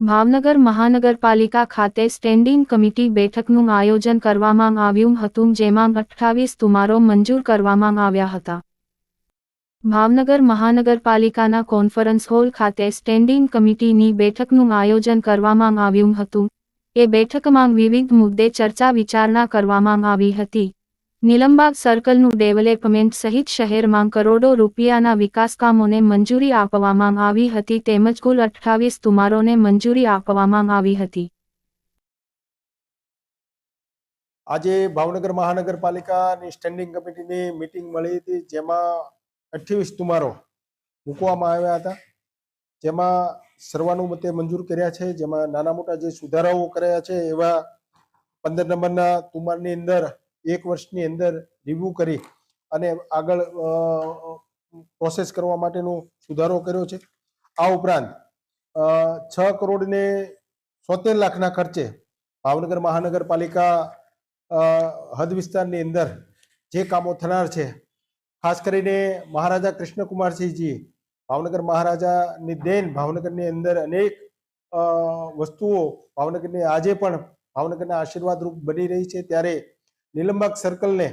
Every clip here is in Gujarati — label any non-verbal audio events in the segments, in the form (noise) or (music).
ભાવનગર મહાનગરપાલિકા ખાતે સ્ટેન્ડિંગ કમિટી બેઠકનું આયોજન કરવામાં આવ્યું હતું, જેમાં અઠ્ઠાવીસ તુમારો મંજૂર કરવામાં આવ્યા હતા. ભાવનગર મહાનગરપાલિકાના કોન્ફરન્સ હોલ ખાતે સ્ટેન્ડિંગ કમિટીની બેઠકનું આયોજન કરવામાં આવ્યું હતું. એ બેઠકમાં વિવિધ મુદ્દે ચર્ચા વિચારણા કરવામાં આવી હતી. નીલમબાગ સર્કલનું ડેવલપમેન્ટ સહિત શહેરમાં કરોડો રૂપિયાના વિકાસકામોને મંજૂરી આપવામાં આવી હતી તેમજ કુલ અઠ્ઠાવીસ તુમારોને મંજૂરી આપવામાં આવી હતી. આજે ભાવનગર મહાનગરપાલિકાની સ્ટેન્ડિંગ કમિટીની મિટિંગ મળી હતી જેમાં અઠ્યાવીસ તુમારો મૂકવામાં આવ્યા હતા. જેમાં સર્વાનુમતે મંજૂર કર્યા છે. જેમાં નાના મોટા જે સુધારાઓ કર્યા છે એવા પંદર નંબરના તુમારની અંદર એક વર્ષની અંદર રિવ્યુ કરી અને આગળ પ્રોસેસ કરવા માટેનો સુધારો કર્યો છે. આ ઉપરાંત છ કરોડ ને સોતેર લાખના ખર્ચે ભાવનગર મહાનગરપાલિકા હદ વિસ્તારની અંદર જે કામો થનાર છે, ખાસ કરીને મહારાજા કૃષ્ણકુમારસિંહજી, ભાવનગર મહારાજાની દેન ભાવનગરની અંદર અનેક વસ્તુઓ ભાવનગરની આજે પણ ભાવનગરના આશીર્વાદ રૂપ બની રહી છે. ત્યારે નીલમબાગ સર્કલને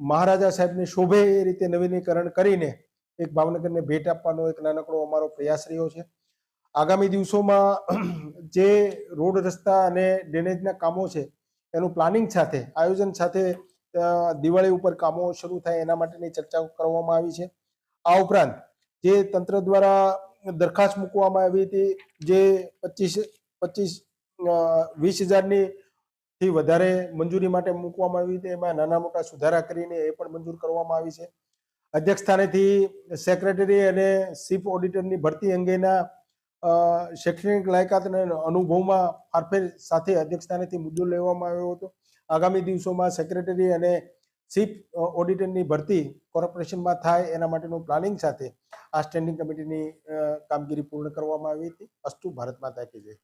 મહારાજા સાહેબની શોભે એ રીતે નવીનીકરણ કરીને એક ભાવનગરને ભેટ આપવાનો એક નાનકડો અમારો પ્રયાસ રહ્યો છે. આગામી દિવસોમાં (clears throat) જે રોડ રસ્તા અને ડ્રેનેજના કામો છે, એનું પ્લાનિંગ સાથે, આયોજન સાથે દિવાળી ઉપર કામો શરૂ થાય એના માટેની ચર્ચા કરવામાં આવી છે. આ ઉપરાંત જે તંત્ર દ્વારા દરખાસ્ત મૂકવામાં આવી હતી, જે પચીસ પચીસ વીસ હજારની થી વધારે મંજૂરી માટે મૂકવામાં આવી હતી એમાં નાના મોટા સુધારા કરીને એ પણ મંજૂર કરવામાં આવી છે. અધ્યક્ષ સ્થાનેથી સેક્રેટરી અને ચીફ ઓડિટરની ભરતી અંગેના શૈક્ષણિક લાયકાત અને અનુભવમાં ફારફેર સાથે અધ્યક્ષ સ્થાનેથી મુદ્દો લેવામાં આવ્યો હતો. આગામી દિવસોમાં સેક્રેટરી અને ચીફ ઓડિટરની ભરતી કોર્પોરેશનમાં થાય એના માટેનું પ્લાનિંગ સાથે આ સ્ટેન્ડિંગ કમિટીની કામગીરી પૂર્ણ કરવામાં આવી હતી. અસ્તુ ભારત માતા કે જય.